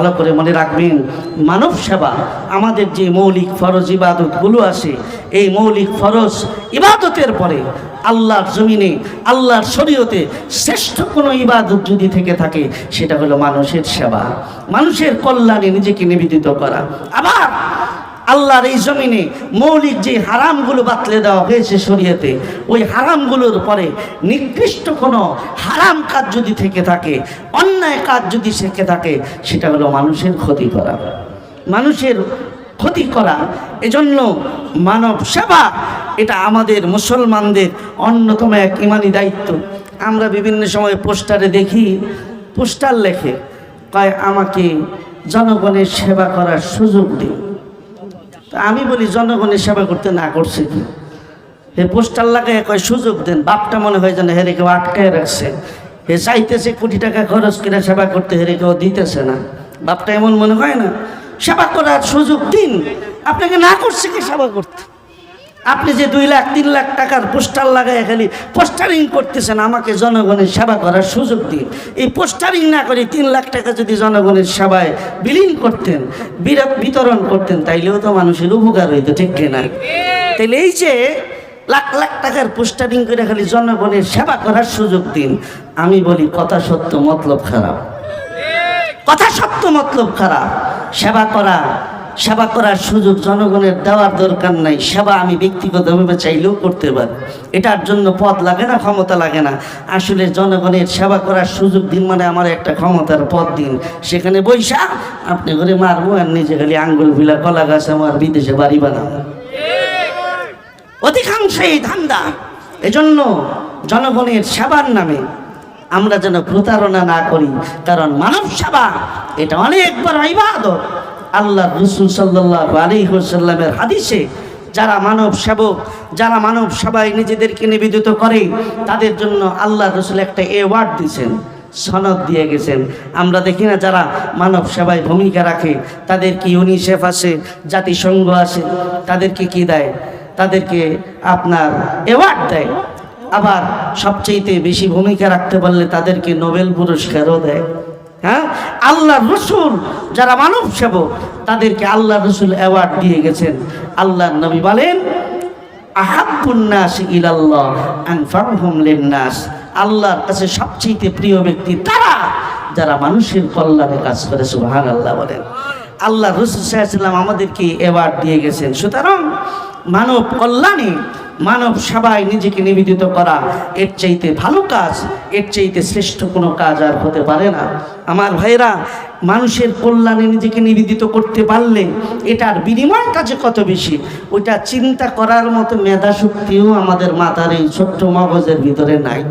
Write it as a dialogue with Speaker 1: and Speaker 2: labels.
Speaker 1: ভালো করে মনে রাখবেন, মানব সেবা, আমাদের যে মৌলিক ফরজ ইবাদতগুলো আছে, এই মৌলিক ফরজ ইবাদতের পরে আল্লাহর জমিনে, আল্লাহর শরীয়তে শ্রেষ্ঠ কোনো ইবাদত যদি থেকে থাকে, সেটা হলো মানুষের সেবা। মানুষের কল্যাণে নিজেকে নিবেদিত করা। আবার আল্লাহর এই জমিনে মৌলিক যে হারামগুলো বাতলে দেওয়া হয়েছে শরীয়তে, ওই হারামগুলোর পরে নিকৃষ্ট কোনো হারাম কাজ যদি থেকে থাকে, অন্যায় কাজ যদি থেকে থাকে, সেটা হলো মানুষের ক্ষতি করা। মানুষের ক্ষতি করা, এজন্য মানব সেবা, এটা আমাদের মুসলমানদের অন্যতম এক ইমানি দায়িত্ব। আমরা বিভিন্ন সময় পোস্টারে দেখি, পোস্টার লেখে, কয়, আমাকে জনগণের সেবা করার সুযোগ দিন। তা আমি বলি, জনগণের সেবা করতে না করছে। কি হে পোস্টার লাগায় কয়, সুযোগ দেন, বাপটা মনে হয় যেন হেরে কেউ আটকায় রাখছে। হে চাইতেছে কোটি টাকা খরচ করে সেবা করতে, হেরে কেউ দিতেছে না। বাপটা এমন মনে হয় না? সেবা করার সুযোগ দিন। আপনাকে না করছে কি সেবা করতে? আপনি যে দুই লাখ, তিন লাখ টাকার পোস্টার লাগায় খালি পোস্টারিং করতেছেন, আমাকে জনগণের সেবা করার সুযোগ দিন এই পোস্টারিং না করে তিন লাখ টাকা যদি জনগণের সেবায় বিলীন করতেন বিরাট বিতরণ করতেন, তাইলেও তো মানুষের উপকার হইতো, ঠিক কিনা? তাইলে এই যে লাখ লাখ টাকার পোস্টারিং করে খালি জনগণের সেবা করার সুযোগ দিন, আমি বলি কথা সত্য, মতলব খারাপ। কথা সত্য, মতলব খারাপ। সেবা করা সেবা করার সুযোগ জনগণের দেওয়ার দরকার নাই। সেবা আমি ব্যক্তিগতভাবে চাইলেও করতে পারি। এটার জন্য পদ লাগে না, ক্ষমতা লাগে না। আসলে জনগণের সেবা করার সুযোগ দিন মানে আমার একটা ক্ষমতার পদ দিন। সেখানে বৈশা, আপনি করে মারবো আর নিজে খালি আঙ্গুল ফিলা কলা গাছ আমার বিদেশে বাড়ি বানাবো। অধিকাংশ এই ধান্দা। এজন্য জনগণের সেবার নামে আমরা যেন প্রতারণা না করি। কারণ মানব সেবা, এটা অনেক বড় ইবাদত। আল্লাহ রসুল সাল্লাহ আলী সাল্লামের হাদিসে যারা মানব সেবক, যারা মানব সেবায় নিজেদেরকে নিবেদিত করে, তাদের জন্য আল্লাহ রসুল একটা অ্যাওয়ার্ড দিয়েছেন, সনদ দিয়ে গেছেন। আমরা দেখি না যারা মানব সেবায় ভূমিকা রাখে, তাদের কি ইউনিসেফ আছে, জাতিসংঘ আছে, তাদেরকে কি দেয়? তাদেরকে আপনার অ্যাওয়ার্ড দেয়। আবার সবচেয়েতে বেশি ভূমিকা রাখতে পারলে তাদেরকে নোবেল পুরস্কারও দেয়। হ্যাঁ? আল্লাহ রসুল যারা মানব সেবক, তাদেরকে আল্লাহ রসুল অ্যাওয়ার্ড দিয়ে গেছেন। আল্লাহ নবী বলেন আহাবুন্নাস ইলাল্লাহ, আনফারহুম লিন্নাস। আল্লাহর কাছে সবচেয়ে প্রিয় ব্যক্তি তারা যারা মানুষের কল্যাণে কাজ করে সুবহান আল্লাহ বলেন। আল্লাহ রসুল সাল্লাম আমাদেরকে অ্যাওয়ার্ড দিয়ে গেছেন। সুতরাং মানব কল্যাণে মানব সেবায় নিজেকে নিবেদিত করা এর চাইতে ভালো কাজ, এর চাইতে শ্রেষ্ঠ কোনো কাজ আর হতে পারে না। আমার ভাইরা মানুষের কল্যাণে নিজেকে নিবেদিত করতে পারলে এটার বিনিময় কাজে কত বেশি, ওইটা চিন্তা করার মতো মেধা শক্তিও আমাদের মাথার এই ছোট্ট মগজের ভিতরে নাই।